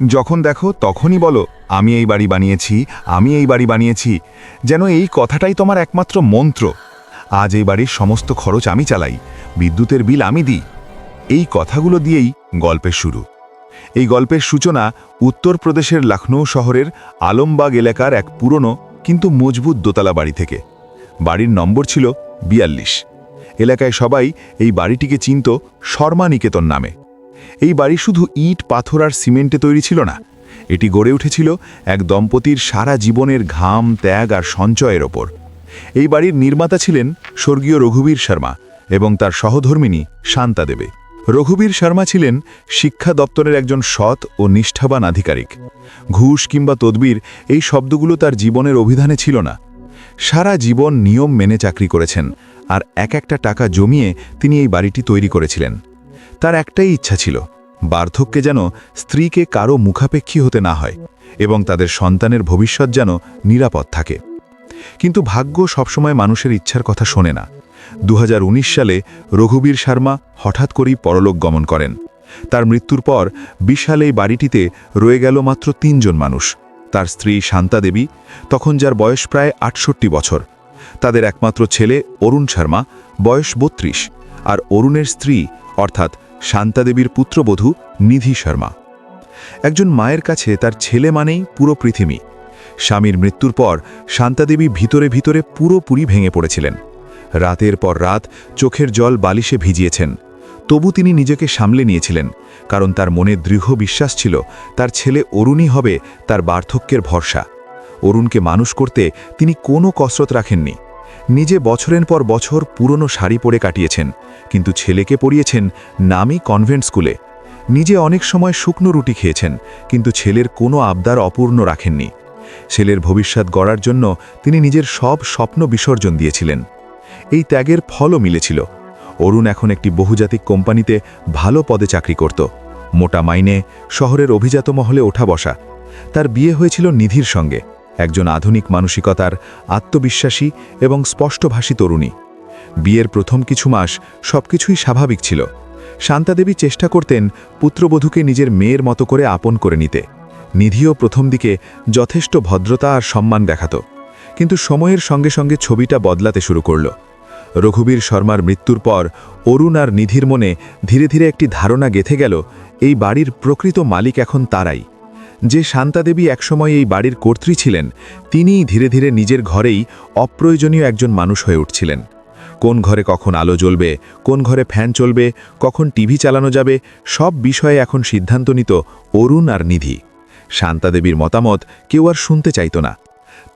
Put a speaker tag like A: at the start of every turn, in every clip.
A: যখন দেখো তখনই বলো, আমি এই বাড়ি বানিয়েছি, আমি এই বাড়ি বানিয়েছি। যেন এই কথাটাই তোমার একমাত্র মন্ত্র। আজ এই বাড়ির সমস্ত খরচ আমি চালাই, বিদ্যুতের বিল আমি দিই। এই কথাগুলো দিয়েই গল্পের শুরু। এই গল্পের সূচনা উত্তরপ্রদেশের লখনৌ শহরের আলমবাগ এলাকার এক পুরনো, কিন্তু মজবুত দোতলা বাড়ি থেকে। বাড়ির নম্বর ছিল বিয়াল্লিশ। এলাকায় সবাই এই বাড়িটিকে চিনত শর্মা নিকেতন নামে। এই বাড়ি শুধু ইট, পাথর আর সিমেন্টে তৈরি ছিল না। এটি গড়ে উঠেছিল এক দম্পতির সারা জীবনের ঘাম, ত্যাগ আর সঞ্চয়ের ওপর। এই বাড়ির নির্মাতা ছিলেন স্বর্গীয় রঘুবীর শর্মা এবং তার সহধর্মিনী শান্তা দেবে। রঘুবীর শর্মা ছিলেন শিক্ষা দপ্তরের একজন সৎ ও নিষ্ঠাবান আধিকারিক। ঘুষ কিংবা তদবির এই শব্দগুলো তার জীবনের অভিধানে ছিল না। সারা জীবন নিয়ম মেনে চাকরি করেছেন আর এক একটা টাকা জমিয়ে তিনি এই বাড়িটি তৈরি করেছিলেন। তার একটাই ইচ্ছা ছিল, বার্ধক্যে যেন স্ত্রীকে কারও মুখাপেক্ষী হতে না হয় এবং তাদের সন্তানের ভবিষ্যৎ যেন নিরাপদ থাকে। কিন্তু ভাগ্য সবসময় মানুষের ইচ্ছার কথা শোনে না। দু হাজার উনিশ সালে রঘুবীর শর্মা হঠাৎ করেই পরলোক গমন করেন। তার মৃত্যুর পর বিশাল এই বাড়িটিতে রয়ে গেল মাত্র তিনজন মানুষ। তার স্ত্রী শান্তা দেবী, তখন যার বয়স প্রায় আটষট্টি বছর। তাদের একমাত্র ছেলে অরুণ শর্মা, বয়স বত্রিশ, আর অরুণের স্ত্রী অর্থাৎ শান্তাদেবীর পুত্রবধূ নিধি শর্মা। একজন মায়ের কাছে তার ছেলে মানেই পুরো পৃথিবী। স্বামীর মৃত্যুর পর শান্তাদেবী ভিতরে ভিতরে পুরোপুরি ভেঙে পড়েছিলেন। রাতের পর রাত চোখের জল বালিশে ভিজিয়েছেন। তবু তিনি নিজেকে সামলে নিয়েছিলেন, কারণ তার মনে দৃঢ় বিশ্বাস ছিল, তার ছেলে অরুণই হবে তার বার্ধক্যের ভরসা। অরুণকে মানুষ করতে তিনি কোনো কসরত রাখেননি। নিজে বছরের পর বছর পুরনো শাড়ি পরে কাটিয়েছেন, কিন্তু ছেলেকে পড়িয়েছেন নামি কনভেন্ট স্কুলে। নিজে অনেক সময় শুকনো রুটি খেয়েছেন, কিন্তু ছেলের কোনো আবদার অপূর্ণ রাখেননি। ছেলের ভবিষ্যৎ গড়ার জন্য তিনি নিজের সব স্বপ্ন বিসর্জন দিয়েছিলেন। এই ত্যাগের ফলও মিলেছিল। অরুণ এখন একটি বহুজাতিক কোম্পানিতে ভালো পদে চাকরি করত। মোটা মাইনে, শহরের অভিজাত মহলে ওঠা বসা। তার বিয়ে হয়েছিল নিধির সঙ্গে। একজন আধুনিক মানসিকতার আত্মবিশ্বাসী এবং স্পষ্টভাষী তরুণী। বিয়ের প্রথম কিছু মাস সবকিছুই স্বাভাবিক ছিল। শান্তাদেবী চেষ্টা করতেন পুত্রবধূকে নিজের মেয়ের মতো করে আপন করে নিতে। নিধিও প্রথম দিকে যথেষ্ট ভদ্রতা আর সম্মান দেখাত। কিন্তু সময়ের সঙ্গে সঙ্গে ছবিটা বদলাতে শুরু করল। রঘুবীর শর্মার মৃত্যুর পর অরুণ আর নিধির মনে ধীরে ধীরে একটি ধারণা গেথে গেল, এই বাড়ির প্রকৃত মালিক এখন তারাই। যে শান্তাদেবী একসময় এই বাড়ির কর্ত্রী ছিলেন, তিনিই ধীরে ধীরে নিজের ঘরেই অপ্রয়োজনীয় একজন মানুষ হয়ে উঠছিলেন। কোন ঘরে কখন আলো জ্বলবে, কোন ঘরে ফ্যান চলবে, কখন টিভি চালানো যাবে, সব বিষয়ে এখন সিদ্ধান্ত নিত অরুণ আর নিধি। শান্তাদেবীর মতামত কেউ আর শুনতে চাইত না।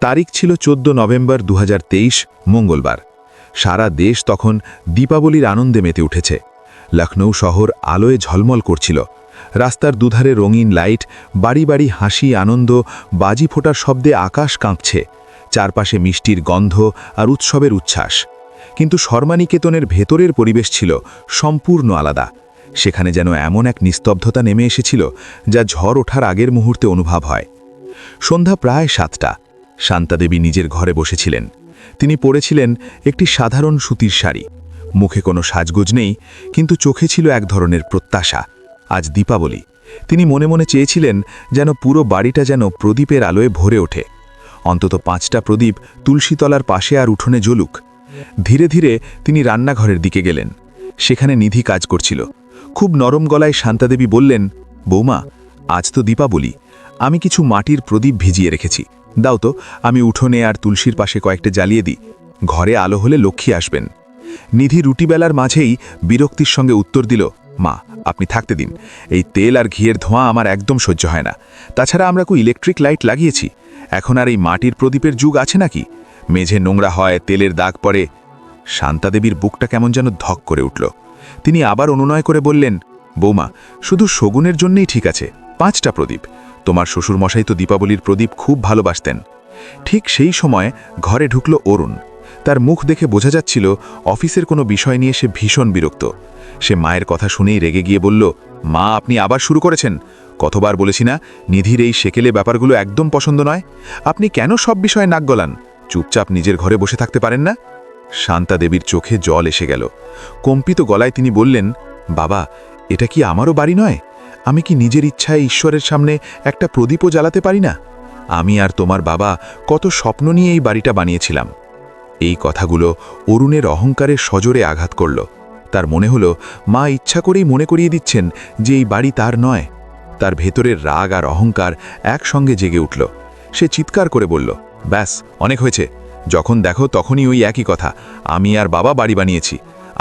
A: তারিখ ছিল চোদ্দ নভেম্বর দু হাজার তেইশ, মঙ্গলবার। সারা দেশ তখন দীপাবলির আনন্দে মেতে উঠেছে। লখনৌ শহর আলোয় ঝলমল করছিল। রাস্তার দুধারে রঙিন লাইট, বাড়ি বাড়ি হাসি, আনন্দ, বাজি ফোটার শব্দে আকাশ কাঁপছে। চারপাশে মিষ্টির গন্ধ আর উৎসবের উচ্ছ্বাস। কিন্তু শর্মানিকেতনের ভেতরের পরিবেশ ছিল সম্পূর্ণ আলাদা। সেখানে যেন এমন এক নিস্তব্ধতা নেমে এসেছিল যা ঝড় ওঠার আগের মুহূর্তে অনুভব হয়। সন্ধ্যা প্রায় সাতটা। শান্তাদেবী নিজের ঘরে বসেছিলেন। তিনি পরেছিলেন একটি সাধারণ সুতির শাড়ি। মুখে কোনো সাজগোজ নেই, কিন্তু চোখে ছিল এক ধরনের প্রত্যাশা। আজ দীপাবলি। তিনি মনে মনে চেয়েছিলেন যেন পুরো বাড়িটা যেন প্রদীপের আলোয় ভরে ওঠে। অন্তত পাঁচটা প্রদীপ তুলসীতলার পাশে আর উঠোনে জ্বলুক। ধীরে ধীরে তিনি রান্নাঘরের দিকে গেলেন। সেখানে নিধি কাজ করছিল। খুব নরম গলায় শান্তাদেবী বললেন, বৌমা, আজ তো দীপাবলি। আমি কিছু মাটির প্রদীপ ভিজিয়ে রেখেছি। দাও তো, আমি উঠোনে আর তুলসীর পাশে কয়েকটা জ্বালিয়ে দিই। ঘরে আলো হলে লক্ষ্মী আসবেন। নিধি রুটিবেলার মাঝেই বিরক্তির সঙ্গে উত্তর দিল মা, আপনি থাকতে দিন। এই তেল আর ঘিয়ের ধোঁয়া আমার একদম সহ্য হয় না। তাছাড়া আমরা কো ইলেকট্রিক লাইট লাগিয়েছি। এখন আর এই মাটির প্রদীপের যুগ আছে নাকি? মেঝে নোংরা হয়, তেলের দাগ পড়ে। শান্তাদেবীর বুকটা কেমন যেন ধক করে উঠল। তিনি আবার অনুনয় করে বললেন, বৌমা, শুধু শগুনের জন্যই ঠিক আছে, পাঁচটা প্রদীপ। তোমার শ্বশুরমশাই তো দীপাবলির প্রদীপ খুব ভালোবাসতেন। ঠিক সেই সময় ঘরে ঢুকল অরুণ। তার মুখ দেখে বোঝা যাচ্ছিল অফিসের কোনো বিষয় নিয়ে সে ভীষণ বিরক্ত। সে মায়ের কথা শুনেই রেগে গিয়ে বলল, মা, আপনি আবার শুরু করেছেন। কতবার বলেছি না, নিধির এই সেকেলে ব্যাপারগুলো একদম পছন্দ নয়। আপনি কেন সব বিষয়ে নাক গলান? চুপচাপ নিজের ঘরে বসে থাকতে পারেন না? শান্তা দেবীর চোখে জল এসে গেল। কম্পিত গলায় তিনি বললেন, বাবা, এটা কি আমারও বাড়ি নয়? আমি কি নিজের ইচ্ছায় ঈশ্বরের সামনে একটা প্রদীপও জ্বালাতে পারি না? আমি আর তোমার বাবা কত স্বপ্ন নিয়ে এই বাড়িটা বানিয়েছিলাম। এই কথাগুলো অরুণের অহংকারের সজোরে আঘাত করল। তার মনে হলো, মা ইচ্ছা করেই মনে করিয়ে দিচ্ছেন যে এই বাড়ি তার নয়। তার ভেতরের রাগ আর অহংকার একসঙ্গে জেগে উঠল। সে চিৎকার করে বলল, ব্যাস, অনেক হয়েছে। যখন দেখো তখনই ওই একই কথা, আমি আর বাবা বাড়ি বানিয়েছি।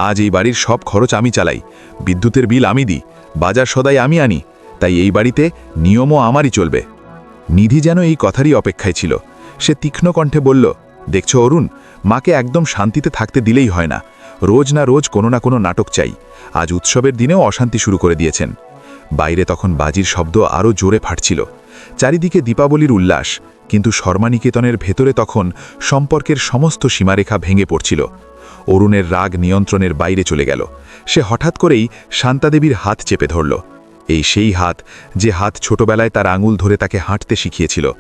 A: আজ এই বাড়ির সব খরচ আমি চালাই। বিদ্যুতের বিল আমি দিই, বাজার সদাই আমি আনি। তাই এই বাড়িতে নিয়মও আমারই চলবে। নিধি যেন এই কথারই অপেক্ষায় ছিল। সে তীক্ষ্ণ কণ্ঠে বলল, দেখছ অরুণ মাকে একদম শান্তিতে থাকতে দিলেই হয় না। রোজ না রোজ কোনো না কোনো নাটক চাই। আজ উৎসবের দিনেও অশান্তি শুরু করে দিয়েছেন। বাইরে তখন বাজির শব্দ আরও জোরে ফাটছিল। চারিদিকে দীপাবলির উল্লাস, কিন্তু শর্মানিকেতনের ভেতরে তখন সম্পর্কের সমস্ত সীমারেখা ভেঙে পড়ছিল। অরুণের রাগ নিয়ন্ত্রণের বাইরে চলে গেল। সে হঠাৎ করেই শান্তাদেবীর হাত চেপে ধরল। এই সেই হাত যে হাত ছোটবেলায় তার আঙুল ধরে তাকে হাঁটতে শিখিয়েছিল।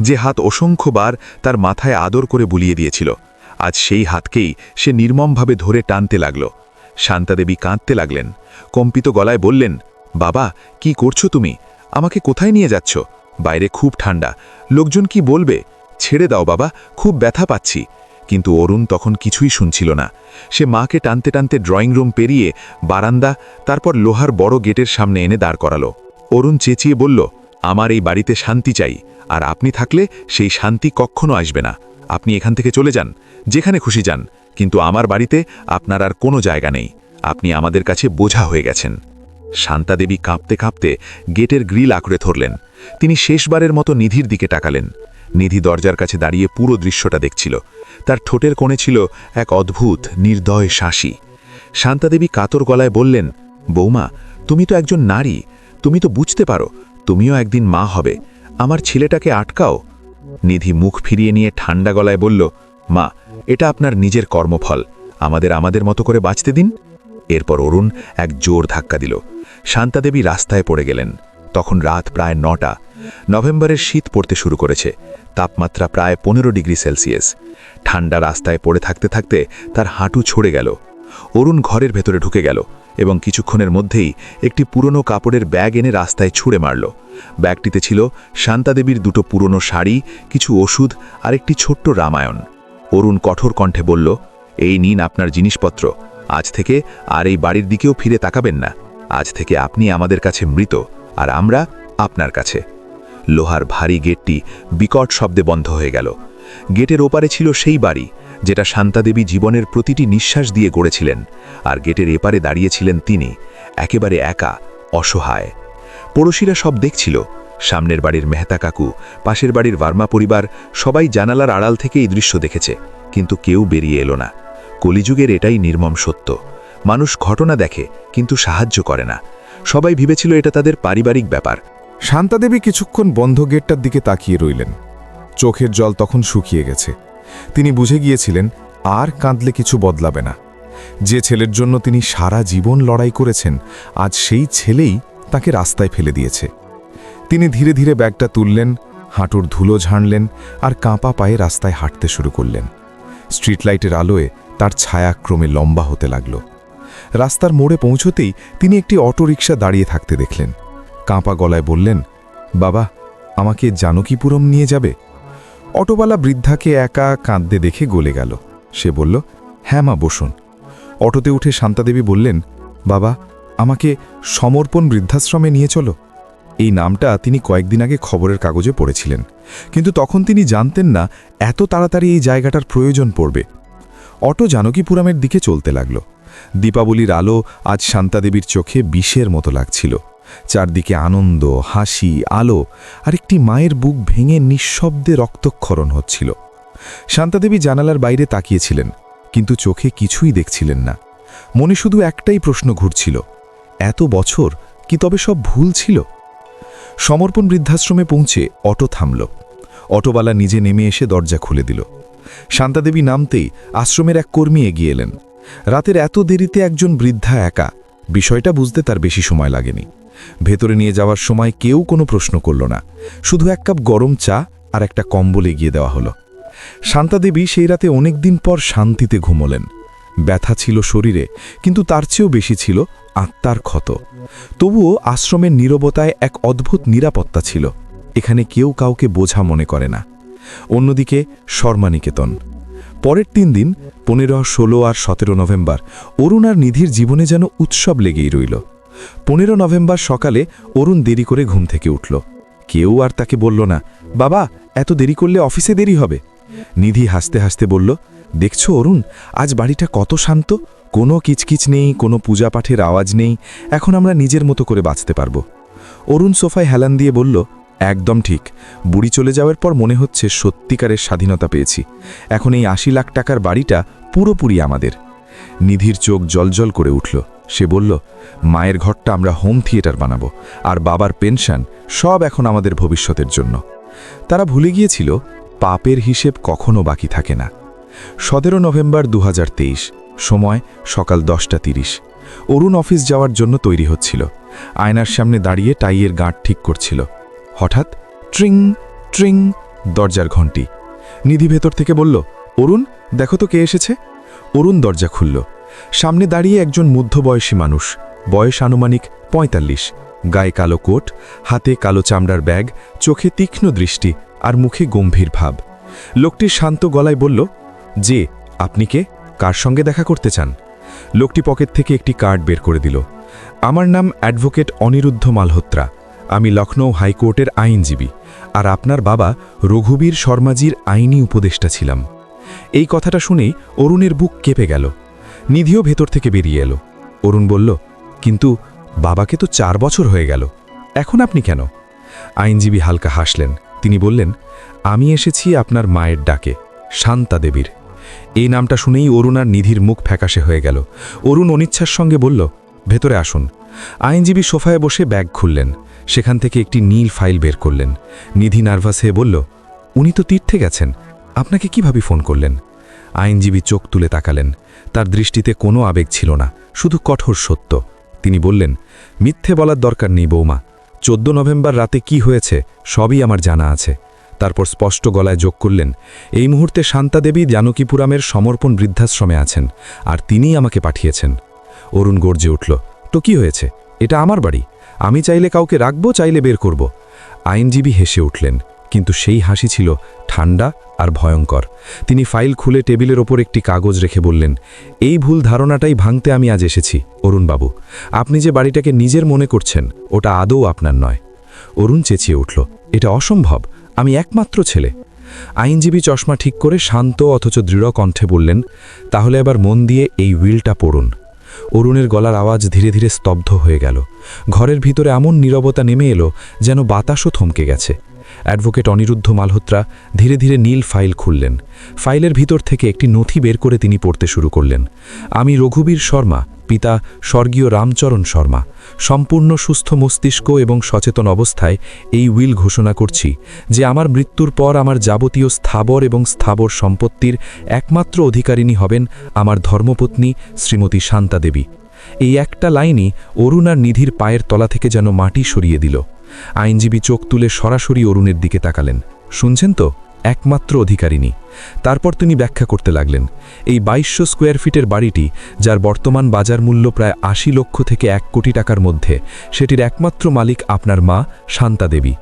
A: যে হাত অসংখ্যবার তার মাথায় আদর করে বুলিয়ে দিয়েছিল। আজ সেই হাতকেই সে নির্মমভাবে ধরে টানতে লাগল। শান্তাদেবী কাঁদতে লাগলেন। কম্পিত গলায় বললেন, বাবা, কি করছ তুমি? আমাকে কোথায় নিয়ে যাচ্ছ? বাইরে খুব ঠান্ডা। লোকজন কি বলবে? ছেড়ে দাও বাবা, খুব ব্যথা পাচ্ছি। কিন্তু অরুণ তখন কিছুই শুনছিল না। সে মাকে টানতে টানতে ড্রয়িং রুম পেরিয়ে বারান্দা, তারপর লোহার বড় গেটের সামনে এনে দাঁড় করালো। অরুণ চেঁচিয়ে বলল, আমার এই বাড়িতে শান্তি চাই, আর আপনি থাকলে সেই শান্তি কখনো আসবে না। আপনি এখান থেকে চলে যান, যেখানে খুশি যান, কিন্তু আমার বাড়িতে আপনার আর কোনো জায়গা নেই। আপনি আমাদের কাছে বোঝা হয়ে গেছেন। শান্তাদেবী কাঁপতে কাঁপতে গেটের গ্রিল আঁকড়ে ধরলেন। তিনি শেষবারের মতো নিধির দিকে তাকালেন। নিধি দরজার কাছে দাঁড়িয়ে পুরো দৃশ্যটা দেখছিল। তার ঠোঁটের কোণে ছিল এক অদ্ভুত, নির্দয় শাসি। শান্তাদেবী কাতর গলায় বললেন, বৌমা, তুমি তো একজন নারী। তুমি তো বুঝতে পারো, তুমিও একদিন মা হবে। আমার ছেলেটাকে আটকাও। নিধি মুখ ফিরিয়ে নিয়ে ঠান্ডা গলায় বলল, মা, এটা আপনার নিজের কর্মফল। আমাদের আমাদের মতো করে বাঁচতে দিন? এরপর অরুণ এক জোর ধাক্কা দিল। শান্তাদেবী রাস্তায় পড়ে গেলেন। তখন রাত প্রায় নটা। নভেম্বরের শীত পড়তে শুরু করেছে। তাপমাত্রা প্রায় পনেরো ডিগ্রি সেলসিয়াস। ঠান্ডা রাস্তায় পড়ে থাকতে থাকতে তার হাঁটু ছড়ে গেল। অরুণ ঘরের ভেতরে ঢুকে গেল এবং কিছুক্ষণের মধ্যেই একটি পুরনো কাপড়ের ব্যাগ এনে রাস্তায় ছুঁড়ে মারল। ব্যাগটিতে ছিল শান্তাদেবীর দুটো পুরনো শাড়ি, কিছু ওষুধ আর একটি ছোট্ট রামায়ণ। অরুণ কঠোর কণ্ঠে বলল, এই নিন আপনার জিনিসপত্র। আজ থেকে আর এই বাড়ির দিকেও ফিরে তাকাবেন না। আজ থেকে আপনি আমাদের কাছে মৃত আর আমরা আপনার কাছে। লোহার ভারী গেটটি বিকট শব্দে বন্ধ হয়ে গেল। গেটের ওপারে ছিল সেই বাড়ি, যেটা শান্তাদেবী জীবনের প্রতিটি নিঃশ্বাস দিয়ে গড়েছিলেন, আর গেটের এপারে দাঁড়িয়েছিলেন তিনি, একেবারে একা, অসহায়। পড়শিরা সব দেখছিল। সামনের বাড়ির মেহতা কাকু, পাশের বাড়ির ভার্মা পরিবার সবাই জানালার আড়াল থেকে এই দৃশ্য দেখেছে, কিন্তু কেউ বেরিয়ে এলো না। কলিযুগের এটাই নির্মম সত্য। মানুষ ঘটনা দেখে, কিন্তু সাহায্য করে না। সবাই ভেবেছিল এটা তাদের পারিবারিক ব্যাপার।
B: শান্তাদেবী কিছুক্ষণ বন্ধ গেটটার দিকে তাকিয়ে রইলেন। চোখের জল তখন শুকিয়ে গেছে। তিনি বুঝে গিয়েছিলেন, আর কাঁদলে কিছু বদলাবে না। যে ছেলের জন্য তিনি সারা জীবন লড়াই করেছেন, আজ সেই ছেলেই তাকে রাস্তায় ফেলে দিয়েছে। তিনি ধীরে ধীরে ব্যাগটা তুললেন, হাঁটুর ধুলো ঝাড়লেন আর কাঁপা পায়ে রাস্তায় হাঁটতে শুরু করলেন। স্ট্রিট লাইটের আলোয় তার ছায়া ক্রমে লম্বা হতে লাগল। রাস্তার মোড়ে পৌঁছতেই তিনি একটি অটোরিকশা দাঁড়িয়ে থাকতে দেখলেন। কাঁপা গলায় বললেন, বাবা, আমাকে জানকীপুরম নিয়ে যাবে? অটোওয়ালা বৃদ্ধাকে একা কাঁদতে দেখে গলে গেল। সে বলল হ্যাঁ মা, বসুন। অটোতে উঠে শান্তাদেবী বললেন, বাবা আমাকে সমর্পণ বৃদ্ধাশ্রমে নিয়ে চলো। এই নামটা তিনি কয়েকদিন আগে খবরের কাগজে পড়েছিলেন। কিন্তু তখন তিনি জানতেন না, এত তাড়াতাড়ি এই জায়গাটার প্রয়োজন পড়বে। অটো জানকীপুরামের দিকে চলতে লাগল। দীপাবলির আলো আজ শান্তাদেবীর চোখে বিষের মতো লাগছিল। চারদিকে আনন্দ, হাসি, আলো আর একটি মায়ের বুক ভেঙে নিঃশব্দে রক্তক্ষরণ হচ্ছিল। শান্তাদেবী জানালার বাইরে তাকিয়েছিলেন, কিন্তু চোখে কিছুই দেখছিলেন না। মনে শুধু একটাই প্রশ্ন ঘুরছিল এত বছর কি তবে সব ভুল ছিল? সমর্পণ বৃদ্ধাশ্রমে পৌঁছে অটো থামল। অটোওয়ালা নিজে নেমে এসে দরজা খুলে দিল। শান্তাদেবী নামতেই আশ্রমের এক কর্মী এগিয়ে এলেন। রাতের এত দেরিতে একজন বৃদ্ধা একা, বিষয়টা বুঝতে তার বেশি সময় লাগেনি। ভেতরে নিয়ে যাওয়ার সময় কেউ কোনো প্রশ্ন করল না। শুধু এক কাপ গরম চা আর একটা কম্বল এগিয়ে দেওয়া হলো। শান্তাদেবী সেই রাতে অনেক দিন পর শান্তিতে ঘুমোলেন। ব্যথা ছিল শরীরে, কিন্তু তার চেয়েও বেশি ছিল আত্মার ক্ষত। তবুও আশ্রমের নীরবতায় এক অদ্ভুত নিরাপত্তা ছিল। এখানে কেউ কাউকে বোঝা মনে করে না। অন্যদিকে শর্মানিকেতন। পরের তিন দিন, পনেরো, ষোলো আর সতেরো নভেম্বর অরুণ আর নিধির জীবনে যেন উৎসব লেগেই রইল। পনেরো নভেম্বর সকালে অরুণ দেরি করে ঘুম থেকে উঠল। কেউ আর তাকে বলল না, বাবা, এত দেরি করলে অফিসে দেরি হবে? নিধি হাসতে হাসতে বলল দেখছ অরুণ? আজ বাড়িটা কত শান্ত। কোনো কিচকিচ নেই, কোনো পূজা পাঠের আওয়াজ নেই। এখন আমরা নিজের মতো করে বাঁচতে পারব। অরুণ সোফায় হেলান দিয়ে বলল, একদম ঠিক। বুড়ি চলে যাওয়ার পর মনে হচ্ছে সত্যিকারের স্বাধীনতা পেয়েছি। এখন এই আশি লাখ টাকার বাড়িটা পুরোপুরি আমাদের। নিধির চোখ জলজল করে উঠল। সে বলল, মায়ের ঘরটা আমরা হোম থিয়েটার বানাবো, আর বাবার পেনশন সব এখন আমাদের ভবিষ্যতের জন্য। তারা ভুলে গিয়েছিল, পাপের হিসেব কখনো বাকি থাকে না। সতেরো নভেম্বর দু হাজার তেইশ, সময় সকাল দশটা তিরিশ। অরুণ অফিস যাওয়ার জন্য তৈরি হচ্ছিল। আয়নার সামনে দাঁড়িয়ে টাইয়ের গাঁট ঠিক করছিল। হঠাৎ ট্রিং ট্রিং, দরজার ঘণ্টি। নিধি ভেতর থেকে বলল, অরুণ, দেখো তো কে এসেছে? অরুণ দরজা খুলল। সামনে দাঁড়িয়ে একজন মধ্যবয়সী মানুষ, বয়স আনুমানিক পঁয়তাল্লিশ, গায়ে কালো কোট, হাতে কালো চামড়ার ব্যাগ, চোখে তীক্ষ্ণ দৃষ্টি আর মুখে গম্ভীর ভাব। লোকটি শান্ত গলায় বলল যে আপনি কে? কার সঙ্গে দেখা করতে চান? লোকটি পকেট থেকে একটি কার্ড বের করে দিল। আমার নাম অ্যাডভোকেট অনিরুদ্ধ মালহোত্রা। আমি লখনৌ হাইকোর্টের আইনজীবী। আর আপনার বাবা রঘুবীর শর্মাজির আইনি উপদেষ্টা ছিলাম। এই কথাটা শুনেই অরুণের বুক কেঁপে গেল। নিধিও ভেতর থেকে বেরিয়ে এলো। অরুণ বলল, কিন্তু বাবাকে তো চার বছর হয়ে গেল। এখন আপনি কেন? আইনজীবী হালকা হাসলেন। তিনি বললেন, আমি এসেছি আপনার মায়ের ডাকে, শান্তা দেবীর। এই নামটা শুনেই অরুণ আর নিধির মুখ ফ্যাকাশে হয়ে গেল। অরুণ অনিচ্ছার সঙ্গে বলল, ভেতরে আসুন। আইনজীবী সোফায় বসে ব্যাগ খুললেন। সেখান থেকে একটি নীল ফাইল বের করলেন। নিধি নার্ভাস হয়ে বলল, উনি তো তীর্থে গেছেন। আপনাকে কীভাবে ফোন করলেন? আইনজীবী চোখ তুলে তাকালেন। তার দৃষ্টিতে কোনো আবেগ ছিল না, শুধু কঠোর সত্য। তিনি বললেন, মিথ্যে বলার দরকার নেই বৌমা। চোদ্দ নভেম্বর রাতে কি হয়েছে সবই আমার জানা আছে। তারপর স্পষ্ট গলায় যোগ করলেন, এই মুহূর্তে শান্তাদেবী জানকীপুরামের সমর্পণ বৃদ্ধাশ্রমে আছেন, আর তিনিই আমাকে পাঠিয়েছেন। অরুণ গর্জে উঠল, তো কি হয়েছে? এটা আমার বাড়ি। আমি চাইলে কাউকে রাখব, চাইলে বের করব। আইনজীবী হেসে উঠলেন, কিন্তু সেই হাসি ছিল ঠান্ডা আর ভয়ঙ্কর। তিনি ফাইল খুলে টেবিলের ওপর একটি কাগজ রেখে বললেন, এই ভুল ধারণাটাই ভাঙতে আমি আজ এসেছি, অরুণবাবু। আপনি যে বাড়িটাকে নিজের মনে করছেন, ওটা আদৌ আপনার নয়। অরুণ চেঁচিয়ে উঠল, এটা অসম্ভব। আমি একমাত্র ছেলে। আইনজীবী চশমা ঠিক করে শান্ত অথচ দৃঢ় কণ্ঠে বললেন, তাহলে এবার মন দিয়ে এই উইলটা পড়ুন। অরুণের গলার আওয়াজ ধীরে ধীরে স্তব্ধ হয়ে গেল। ঘরের ভিতরে এমন নীরবতা নেমে এলো যেন বাতাসও থমকে গেছে। অ্যাডভোকেট অনিরুদ্ধ মালহোত্রা ধীরে ধীরে নীল ফাইল খুললেন। ফাইলের ভিতর থেকে একটি নথি বের করে তিনি পড়তে শুরু করলেন। আমি রঘুবীর শর্মা, পিতা স্বর্গীয় রামচরণ শর্মা। সম্পূর্ণ সুস্থ মস্তিষ্ক এবং সচেতন অবস্থায় এই উইল ঘোষণা করছি যে আমার মৃত্যুর পর আমার যাবতীয় স্থাবর এবং স্থাবর সম্পত্তির একমাত্র অধিকারিণী হবেন আমার ধর্মপত্নী শ্রীমতী শান্তা দেবী। এই একটা লাইনই অরুণ আর নিধির পায়ের তলা থেকে যেন মাটি সরিয়ে দিল। আইনজীবী চোখ তুলে সরাসরি অরুণের দিকে তাকালেন। শুনছেন তো? একমাত্র অধিকারিণী। তারপর তিনি ব্যাখ্যা করতে লাগলেন, এই বাইশশো স্কোয়ার ফিটের বাড়িটি, যার বর্তমান বাজার মূল্য প্রায় আশি লক্ষ থেকে এক কোটি টাকার মধ্যে, সেটির একমাত্র মালিক আপনার মা, শান্তা দেবী।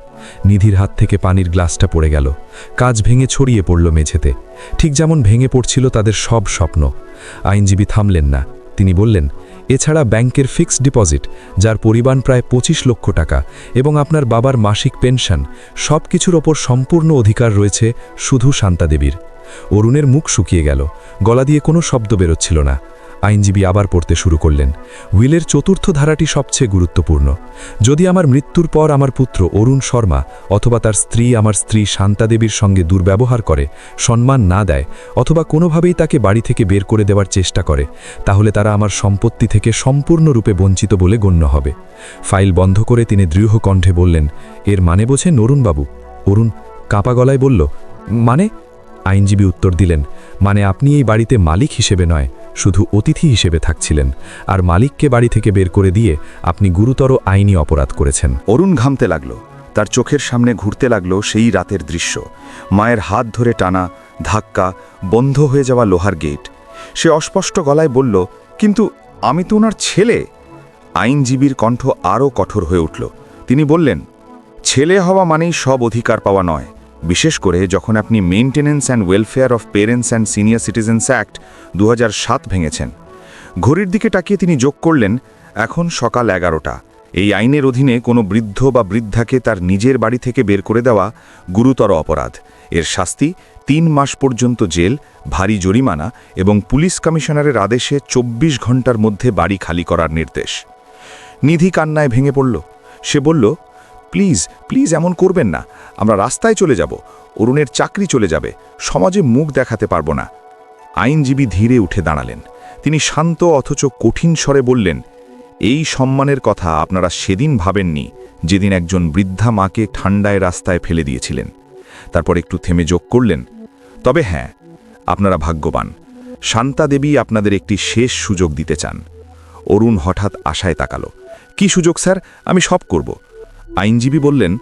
B: নিধির হাত থেকে পানির গ্লাসটা পড়ে গেল। কাজ ভেঙে ছড়িয়ে পড়ল মেঝেতে। ঠিক যেমন ভেঙে পড়ছিল তাদের সব স্বপ্ন। আইনজীবী থামলেন না। তিনি বললেন এছাড়া ব্যাংকের ফিক্সড ডিপোজিট, যার পরিমাণ প্রায় পঁচিশ লক্ষ টাকা, এবং আপনার বাবার মাসিক পেনশন সব কিছুর ওপর সম্পূর্ণ অধিকার রয়েছে শুধু শান্তাদেবীর অরুণের মুখ শুকিয়ে গেল, গলা দিয়ে কোনো শব্দ বেরোচ্ছিল না। আইনজীবী আবার পড়তে শুরু করলেন। উইলের চতুর্থ ধারাটি সবচেয়ে গুরুত্বপূর্ণ। যদি আমার মৃত্যুর পর আমার পুত্র অরুণ শর্মা অথবা তার স্ত্রী আমার স্ত্রী শান্তাদেবীর সঙ্গে দুর্ব্যবহার করে, সম্মান না দেয়, অথবা কোনোভাবেই তাকে বাড়ি থেকে বের করে দেওয়ার চেষ্টা করে, তাহলে তারা আমার সম্পত্তি থেকে সম্পূর্ণরূপে বঞ্চিত বলে গণ্য হবে। ফাইল বন্ধ করে তিনি দৃঢ় কণ্ঠে বললেন, এর মানে বোঝে নরুণবাবু অরুণ কাঁপা গলায় বলল মানে? আইনজীবী উত্তর দিলেন মানে আপনি এই বাড়িতে মালিক হিসেবে নয়, শুধু অতিথি হিসেবে থাকছিলেন। আর মালিককে বাড়ি থেকে বের করে দিয়ে আপনি গুরুতর আইনি অপরাধ করেছেন।
A: অরুণ ঘামতে লাগল। তার চোখের সামনে ঘুরতে লাগল সেই রাতের দৃশ্য। মায়ের হাত ধরে টানা, ধাক্কা, বন্ধ হয়ে যাওয়া লোহার গেট। সে অস্পষ্ট গলায় বলল, কিন্তু আমি তো ওনার ছেলে। আইনজীবীর কণ্ঠ আরও কঠোর হয়ে উঠল। তিনি বললেন, ছেলে হওয়া মানেই সব অধিকার পাওয়া নয়। বিশেষ করে যখন আপনি maintenance and welfare of parents and senior citizens act দু হাজার সাত ভেঙেছেন। ঘড়ির দিকে তাকিয়ে তিনি যোগ করলেন, এখন সকাল এগারোটা। এই আইনের অধীনে কোনো বৃদ্ধ বা বৃদ্ধাকে তার নিজের বাড়ি থেকে বের করে দেওয়া গুরুতর অপরাধ। এর শাস্তি তিন মাস পর্যন্ত জেল, ভারী জরিমানা এবং পুলিশ কমিশনারের আদেশে ২৪ ঘণ্টার মধ্যে বাড়ি খালি করার নির্দেশ। নিধি কান্নায় ভেঙে পড়ল। সে বলল প্লিজ প্লিজ এমন করবেন না। আমরা রাস্তায় চলে যাব, অরুণের চাকরি চলে যাবে, সমাজে মুখ দেখাতে পারব না। আইনজীবী ধীরে উঠে দাঁড়ালেন। তিনি শান্ত অথচ কঠিন স্বরে বললেন, এই সম্মানের কথা আপনারা সেদিন ভাবেননি, যেদিন একজন বৃদ্ধা মাকে ঠান্ডায় রাস্তায় ফেলে দিয়েছিলেন। তারপর একটু থেমে যোগ করলেন, তবে হ্যাঁ আপনারা ভাগ্যবান। শান্তা দেবী আপনাদের একটি শেষ সুযোগ দিতে চান। অরুণ হঠাৎ আশায় তাকালো, কি সুযোগ স্যার? আমি সব করব। আইনজীবী বললেন,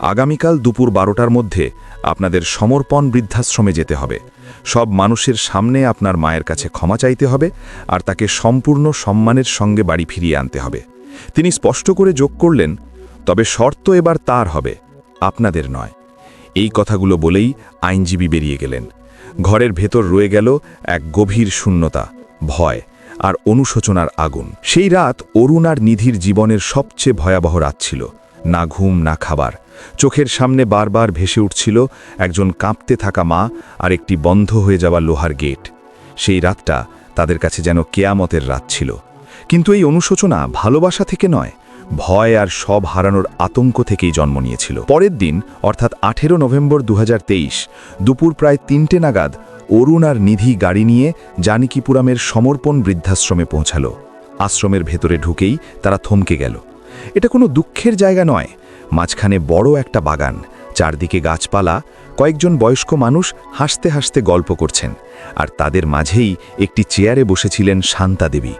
A: আগামীকাল দুপুর বারোটার মধ্যে আপনাদের সমর্পণ বৃদ্ধাশ্রমে যেতে হবে। সব মানুষের সামনে আপনার মায়ের কাছে ক্ষমা চাইতে হবে আর তাকে সম্পূর্ণ সম্মানের সঙ্গে বাড়ি ফিরিয়ে আনতে হবে। তিনি স্পষ্ট করে যোগ করলেন, তবে শর্ত এবার তার হবে, আপনাদের নয়। এই কথাগুলো বলেই আইনজীবী বেরিয়ে গেলেন। ঘরের ভেতর রয়ে গেল এক গভীর শূন্যতা, ভয় আর অনুশোচনার আগুন। সেই রাত অরুণ আর নিধির জীবনের সবচেয়ে ভয়াবহ রাত ছিল। না ঘুম, না খাবার। চোখের সামনে বারবার ভেসে উঠছিল একজন কাঁপতে থাকা মা আর একটি বন্ধ হয়ে যাওয়া লোহার গেট। সেই রাতটা তাদের কাছে যেন কেয়ামতের রাত ছিল। কিন্তু এই অনুশোচনা ভালোবাসা থেকে নয়, ভয় আর সব হারানোর আতঙ্ক থেকেই জন্ম নিয়েছিল। পরের দিন, অর্থাৎ আঠেরো নভেম্বর দু হাজার তেইশ, দুপুর প্রায় তিনটে নাগাদ অরুণ আর নিধি গাড়ি নিয়ে জানিকিপুরামের সমর্পণ বৃদ্ধাশ্রমে পৌঁছালো। আশ্রমের ভেতরে ঢুকেই তারা থমকে গেল। এটা কোনো দুঃখের জায়গা নয়। মাঝখানে বড় একটা বাগান, চারদিকে গাছপালা, কয়েকজন বয়স্ক মানুষ হাসতে হাসতে গল্প করছেন, আর তাদের মাঝেই একটি চেয়ারে বসেছিলেন শান্তা দেবী।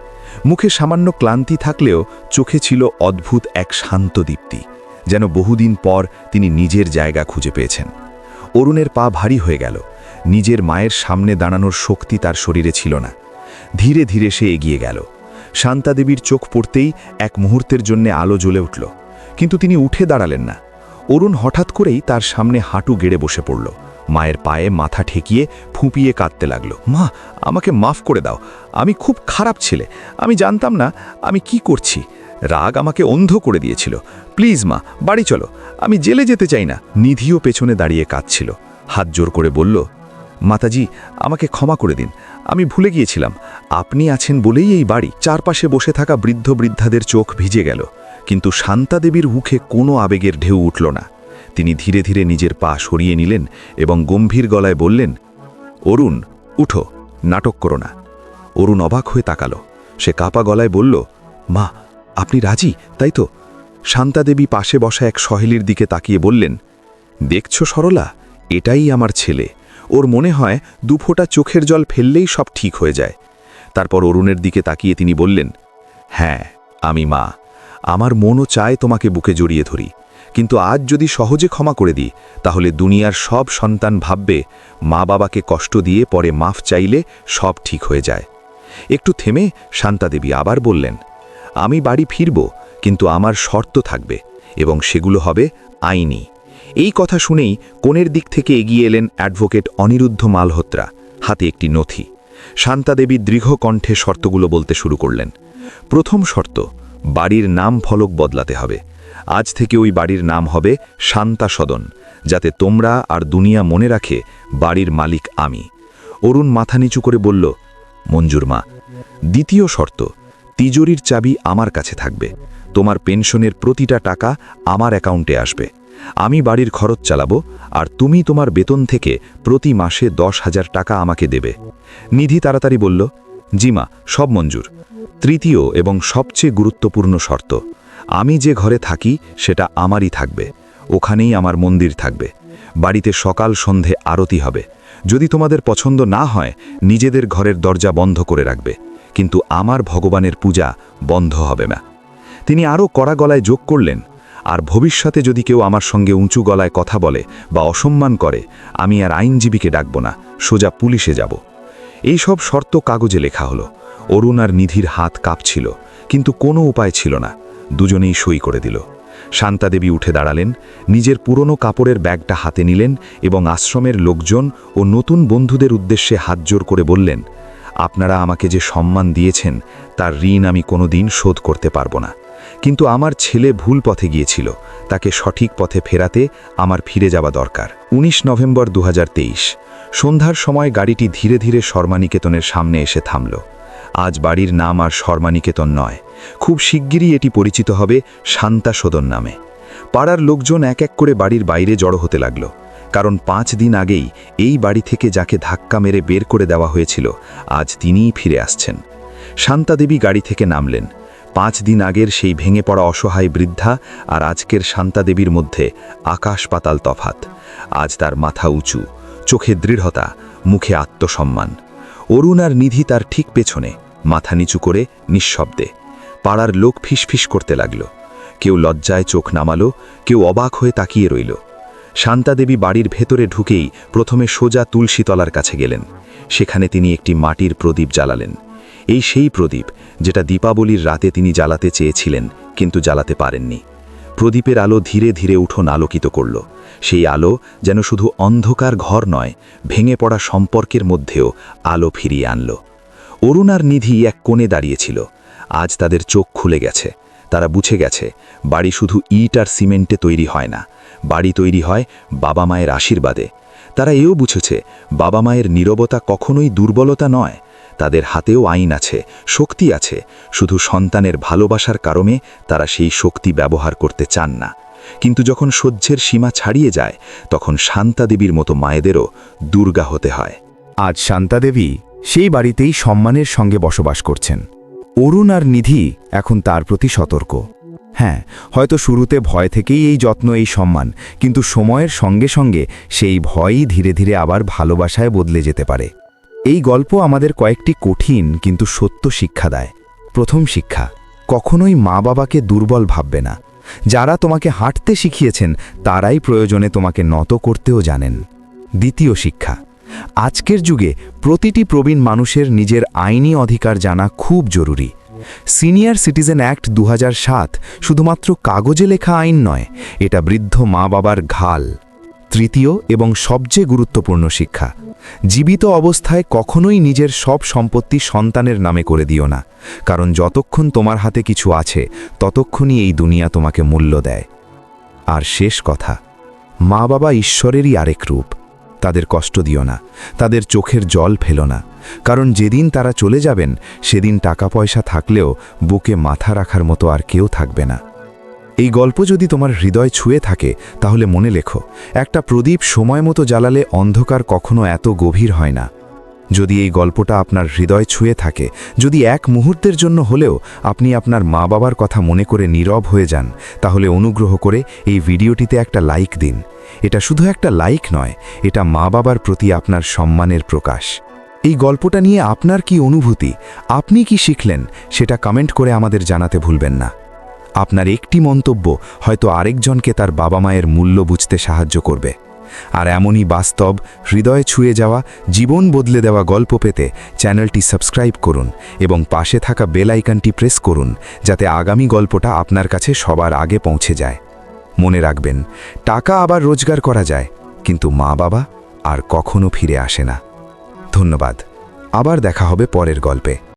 A: মুখে সামান্য ক্লান্তি থাকলেও চোখে ছিল অদ্ভুত এক শান্ত দীপ্তি, যেন বহুদিন পর তিনি নিজের জায়গা খুঁজে পেয়েছেন। অরুণের পা ভারী হয়ে গেল, নিজের মায়ের সামনে দাঁড়ানোর শক্তি তার শরীরে ছিল না। ধীরে ধীরে সে এগিয়ে গেল। শান্তা দেবীর চোখ পড়তেই এক মুহূর্তের জন্য আলো জ্বলে উঠল। কিন্তু তিনি উঠে দাঁড়ালেন না। অরুণ হঠাৎ করেই তার সামনে হাঁটু গেড়ে বসে পড়ল। মায়ের পায়ে মাথা ঠেকিয়ে ফুঁপিয়ে কাঁদতে লাগল। মা, আমাকে মাফ করে দাও। আমি খুব খারাপ ছেলে। আমি জানতাম না আমি কি করছি। রাগ আমাকে অন্ধ করে দিয়েছিল। প্লিজ মা, বাড়ি চলো। আমি জেলে যেতে চাই না। নিধিও পেছনে দাঁড়িয়ে কাঁদছিল। হাত জোর করে বলল মাতাজি, আমাকে ক্ষমা করে দিন। আমি ভুলে গিয়েছিলাম। আপনি আছেন বলেই এই বাড়ি। চারপাশে বসে থাকা বৃদ্ধ বৃদ্ধাদের চোখ ভিজে গেল। কিন্তু শান্তা দেবীর মুখে কোনো আবেগের ঢেউ উঠল না। তিনি ধীরে ধীরে নিজের পা সরিয়ে নিলেন এবং গম্ভীর গলায় বললেন, অরুণ, উঠো, নাটক করো না। অরুণ অবাক হয়ে তাকালো। সে কাপা গলায় বলল, মা, আপনি রাজি, তাই তো? শান্তা দেবী পাশে বসা এক সহেলির দিকে তাকিয়ে বললেন, দেখছ সরলা, এটাই আমার ছেলে। ওর মনে হয় দুফোঁটা চোখের জল ফেললেই সব ঠিক হয়ে যায়। তারপর অরুণের দিকে তাকিয়ে তিনি বললেন হ্যাঁ আমি মা। আমার মনও চায় তোমাকে বুকে জড়িয়ে ধরি। কিন্তু আজ যদি সহজে ক্ষমা করে দিই, তাহলে দুনিয়ার সব সন্তান ভাববে, মা বাবাকে কষ্ট দিয়ে পরে মাফ চাইলে সব ঠিক হয়ে যায়। একটু থেমে শান্তাদেবী আবার বললেন, আমি বাড়ি ফিরব, কিন্তু আমার শর্ত থাকবে এবং সেগুলো হবে আইনি। এই কথা শুনেই কোণের দিক থেকে এগিয়ে এলেন অ্যাডভোকেট অনিরুদ্ধ মালহোত্রা, হাতে একটি নথি। শান্তাদেবী দৃঢ় কণ্ঠে শর্তগুলো বলতে শুরু করলেন। প্রথম শর্ত, বাড়ির নাম ফলক বদলাতে হবে। আজ থেকে ওই বাড়ির নাম হবে শান্তা সদন, যাতে তোমরা আর দুনিয়া মনে রাখে বাড়ির মালিক আমি। অরুণ মাথা নিচু করে বলল, মঞ্জুর মা, দ্বিতীয় শর্ত, তিজোরির চাবি আমার কাছে থাকবে। তোমার পেনশনের প্রতিটা টাকা আমার অ্যাকাউন্টে আসবে। আমি বাড়ির খরচ চালাবো আর তুমি তোমার বেতন থেকে প্রতি মাসে দশ হাজার টাকা আমাকে দেবে। নিধি তাড়াতাড়ি বলল জিমা সব মঞ্জুর। তৃতীয় এবং সবচেয়ে গুরুত্বপূর্ণ শর্ত, আমি যে ঘরে থাকি সেটা আমারই থাকবে, ওখানেই আমার মন্দির থাকবে। বাড়িতে সকাল সন্ধে আরতি হবে। যদি তোমাদের পছন্দ না হয়, নিজেদের ঘরের দরজা বন্ধ করে রাখবে, কিন্তু আমার ভগবানের পূজা বন্ধ হবে না। তিনি আরও কড়া গলায় যোগ করলেন আর ভবিষ্যতে যদি কেউ আমার সঙ্গে উঁচু গলায় কথা বলে বা অসম্মান করে, আমি আর আইনজীবীকে ডাকব না, সোজা পুলিশে যাব। এই সব শর্ত কাগজে লেখা হলো। অরুণ আর নিধির হাত কাঁপছিল, কিন্তু কোনো উপায় ছিল না। দুজনেই সই করে দিল। শান্তাদেবী উঠে দাঁড়ালেন, নিজের পুরনো কাপড়ের ব্যাগটা হাতে নিলেন এবং আশ্রমের লোকজন ও নতুন বন্ধুদের উদ্দেশ্যে হাত জোর করে বললেন, আপনারা আমাকে যে সম্মান দিয়েছেন, তার ঋণ আমি কোনোদিন শোধ করতে পারব না। কিন্তু আমার ছেলে ভুল পথে গিয়েছিল। তাকে সঠিক পথে ফেরাতে আমার ফিরে যাওয়া দরকার। ১৯ নভেম্বর দু হাজার তেইশ, সন্ধ্যার সময় গাড়িটি ধীরে ধীরে শর্মানিকেতনের সামনে এসে থামল। আজ বাড়ির নাম আর শর্মানিকেতন নয়। খুব শিগগিরই এটি পরিচিত হবে শান্তা সদন নামে। পাড়ার লোকজন এক এক করে বাড়ির বাইরে জড়ো হতে লাগল। কারণ পাঁচ দিন আগেই এই বাড়ি থেকে যাকে ধাক্কা মেরে বের করে দেওয়া হয়েছিল, আজ তিনিই ফিরে আসছেন। শান্তাদেবী গাড়ি থেকে নামলেন। পাঁচ দিন আগের সেই ভেঙে পড়া অসহায় বৃদ্ধা আর আজকের শান্তাদেবীর মধ্যে আকাশ পাতাল তফাত। আজ তার মাথা উঁচু, চোখে দৃঢ়তা, মুখে আত্মসম্মান। অরুণ আর নিধি তার ঠিক পেছনে, মাথা নিচু করে নিঃশব্দে। পাড়ার লোক ফিসফিস করতে লাগল। কেউ লজ্জায় চোখ নামালো, কেউ অবাক হয়ে তাকিয়ে রইল। শান্তাদেবী বাড়ির ভেতরে ঢুকেই প্রথমে সোজা তুলসীতলার কাছে গেলেন। সেখানে তিনি একটি মাটির প্রদীপ জ্বালালেন। এই সেই প্রদীপ যেটা দীপাবলির রাতে তিনি জ্বালাতে চেয়েছিলেন, কিন্তু জ্বালাতে পারেননি। প্রদীপের আলো ধীরে ধীরে উঠোন আলোকিত করল। সেই আলো যেন শুধু অন্ধকার ঘর নয়, ভেঙে পড়া সম্পর্কের মধ্যেও আলো ফিরিয়ে আনল। অরুণ আর নিধি এক কোণে দাঁড়িয়েছিল। আজ তাদের চোখ খুলে গেছে। তারা বুঝে গেছে, বাড়ি শুধু ইট আর সিমেন্টে তৈরি হয় না। বাড়ি তৈরি হয় বাবা মায়ের আশীর্বাদে। তারা এও বুঝেছে, বাবা মায়ের নীরবতা কখনোই দুর্বলতা নয় তাদের হাতেও আইন আছে, শক্তি আছে, শুধু সন্তানের ভালোবাসার কারণে তারা সেই শক্তি ব্যবহার করতে চান না। কিন্তু যখন সহ্যের সীমা ছাড়িয়ে যায়, তখন শান্তা দেবীর মতো মায়েদেরও দুর্গা হতে হয়।
B: আজ শান্তাদেবী সেই বাড়িতেই সম্মানের সঙ্গে বসবাস করছেন। অরুণ আর নিধি এখন তার প্রতি সতর্ক। হ্যাঁ হয়তো শুরুতে ভয় থেকেই এই যত্ন, এই সম্মান, কিন্তু সময়ের সঙ্গে সঙ্গে সেই ভয়ই ধীরে ধীরে আবার ভালোবাসায় বদলে যেতে পারে। এই গল্প আমাদের কয়েকটি কঠিন কিন্তু সত্য শিক্ষা দেয়। প্রথম শিক্ষা, কখনোই মা বাবাকে দুর্বল ভাববে না। যারা তোমাকে হাঁটতে শিখিয়েছেন, তারাই প্রয়োজনে তোমাকে নত করতেও জানেন। দ্বিতীয় শিক্ষা, আজকের যুগে প্রতিটি প্রবীণ মানুষের নিজের আইনি অধিকার জানা খুব জরুরি। সিনিয়র সিটিজেন অ্যাক্ট দু হাজার সাত শুধুমাত্র কাগজে লেখা আইন নয়, এটা বৃদ্ধ মা বাবার ঘাল। তৃতীয় এবং সবচেয়ে গুরুত্বপূর্ণ শিক্ষা জীবিত অবস্থায় কখনোই নিজের সব সম্পত্তি সন্তানের নামে করে দিও না, কারণ যতক্ষণ তোমার হাতে কিছু আছে, ততক্ষণই এই দুনিয়া তোমাকে মূল্য দেয়। আর শেষ কথা মা বাবা ঈশ্বরেরই আরেক রূপ। তাদের কষ্ট দিও না, তাদের চোখের জল ফেলো না, কারণ যেদিন তারা চলে যাবেন, সেদিন টাকা পয়সা থাকলেও বুকে মাথা রাখার মতো আর কেউ থাকবে না। এই গল্প যদি তোমার হৃদয় ছুঁয়ে থাকে, তাহলে মনে লেখো, একটা প্রদীপ সময় মতো জ্বালালে অন্ধকার কখনো এত গভীর হয় না। যদি এই গল্পটা আপনার হৃদয় ছুঁয়ে থাকে, যদি এক মুহূর্তের জন্য হলেও আপনি আপনার মা বাবার কথা মনে করে নীরব হয়ে যান, তাহলে অনুগ্রহ করে এই ভিডিওটিতে একটা লাইক দিন। এটা শুধু একটা লাইক নয়, এটা মা বাবার প্রতি আপনার সম্মানের প্রকাশ। এই গল্পটা নিয়ে আপনার কি অনুভূতি, আপনি কি শিখলেন, সেটা কমেন্ট করে আমাদের জানাতে ভুলবেন না। আপনার একটি মন্তব্য হয়তো আরেকজনকে তার বাবা মায়ের মূল্য বুঝতে সাহায্য করবে। আর এমনই বাস্তব, হৃদয়ে ছুঁয়ে যাওয়া, জীবন বদলে দেওয়া গল্প পেতে চ্যানেলটি সাবস্ক্রাইব করুন এবং পাশে থাকা বেল আইকনটি প্রেস করুন যাতে আগামী গল্পটা আপনার কাছে সবার আগে পৌঁছে যায়। মনে রাখবেন, টাকা আবার রোজগার করা যায়, কিন্তু মা বাবা আর কখনো ফিরে আসে না। ধন্যবাদ। আবার দেখা হবে পরের গল্পে।